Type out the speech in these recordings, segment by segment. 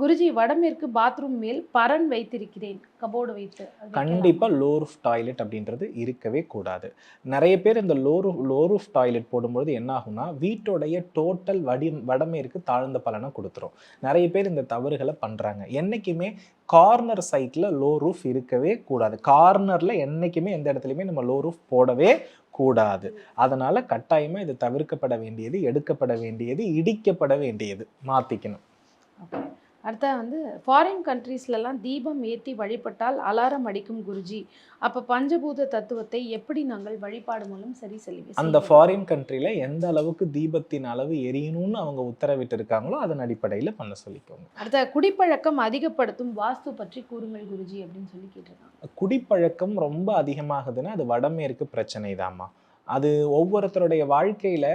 குருஜி வடமேற்கு பாத்ரூம் மேல் பரன் வைத்திருக்கிறேன். கபோர்டு வைத்து? கண்டிப்பாக லோ ரூஃப் டாய்லெட் அப்படின்றது இருக்கவே கூடாது. நிறைய பேர் இந்த low roof low roof toilet போடும்பொழுது என்ன ஆகும்னா வீட்டோடைய டோட்டல் வடி வடமேற்கு தாழ்ந்த பலனை கொடுத்துரும். நிறைய பேர் இந்த தவறுகளை பண்ணுறாங்க என்றைக்குமே கார்னர் சைட்டில் லோ ரூஃப் இருக்கவே கூடாது. கார்னரில் என்றைக்குமே எந்த இடத்துலையுமே நம்ம லோ ரூஃப் போடவே கூடாது. அதனால கட்டாயமாக இது தவிர்க்கப்பட வேண்டியது எடுக்கப்பட வேண்டியது இடிக்கப்பட வேண்டியது. மாற்றிக்கணும். அடுத்த வந்து ஃபாரின் கண்ட்ரீஸ்லலாம் தீபம் ஏற்றி வழிபட்டால் அலாரம் அடிக்கும் குருஜி. அப்போ பஞ்சபூத தத்துவத்தை எப்படி நாங்கள் வழிபாடு மூலம் சரி செய்ய அந்த ஃபாரின் கண்ட்ரியில் எந்த அளவுக்கு தீபத்தின் அளவு எரியணும்னு அவங்க உத்தரவிட்டு இருக்காங்களோ அதன் அடிப்படையில் பண்ண சொல்லிக்கோங்க. அடுத்த குடிப்பழக்கம் அதிகப்படுத்தும் வாஸ்து பற்றி கூறுங்கள் குருஜி அப்படின்னு சொல்லி கேட்டிருக்காங்க. குடிப்பழக்கம் ரொம்ப அதிகமாகுதுன்னா அது வடமேற்கு பிரச்சனை தாம்மா அது ஒவ்வொருத்தருடைய வாழ்க்கையில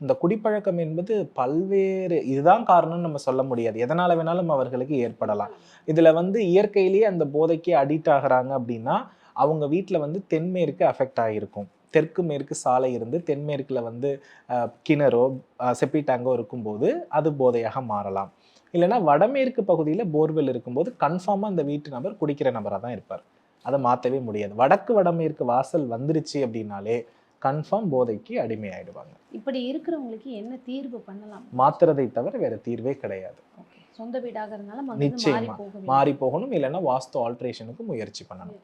இந்த குடிப்பழக்கம் என்பது பல்வேறு இதுதான் காரணம்னு நம்ம சொல்ல முடியாது. எதனால வேணாலும் அவர்களுக்கு ஏற்படலாம். இதுல வந்து இயற்கையிலேயே அந்த போதைக்கு அடிக்ட் ஆகுறாங்க அப்படின்னா அவங்க வீட்டில் வந்து தென்மேற்கு அஃபெக்ட் ஆகிருக்கும் தெற்கு மேற்கு சாலை இருந்து தென்மேற்குல வந்து கிணறோ அஹ், செப்பி டேங்கோ இருக்கும்போது அது போதையாக மாறலாம். இல்லைன்னா வடமேற்கு பகுதியில் போர்வெல் இருக்கும்போது கன்ஃபார்மாக அந்த வீட்டு நபர் குடிக்கிற நபராக தான் இருப்பார். அதை மாற்றவே முடியாது. வடக்கு வடமேற்கு வாசல் வந்துருச்சு அப்படின்னாலே கன்ஃபார்ம் போதைக்கு அடிமையாயிடுவாங்க. இப்படி இருக்கிறவங்களுக்கு என்ன தீர்வு பண்ணலாம்? மாத்துறதை தவிர வேற தீர்வே கிடையாது. சொந்த வீடாக இருந்தாலும் நிச்சயமா. மாறி போகணும் இல்லைன்னா வாஸ்து ஆல்ட்ரேஷனுக்கு முயற்சி பண்ணணும்.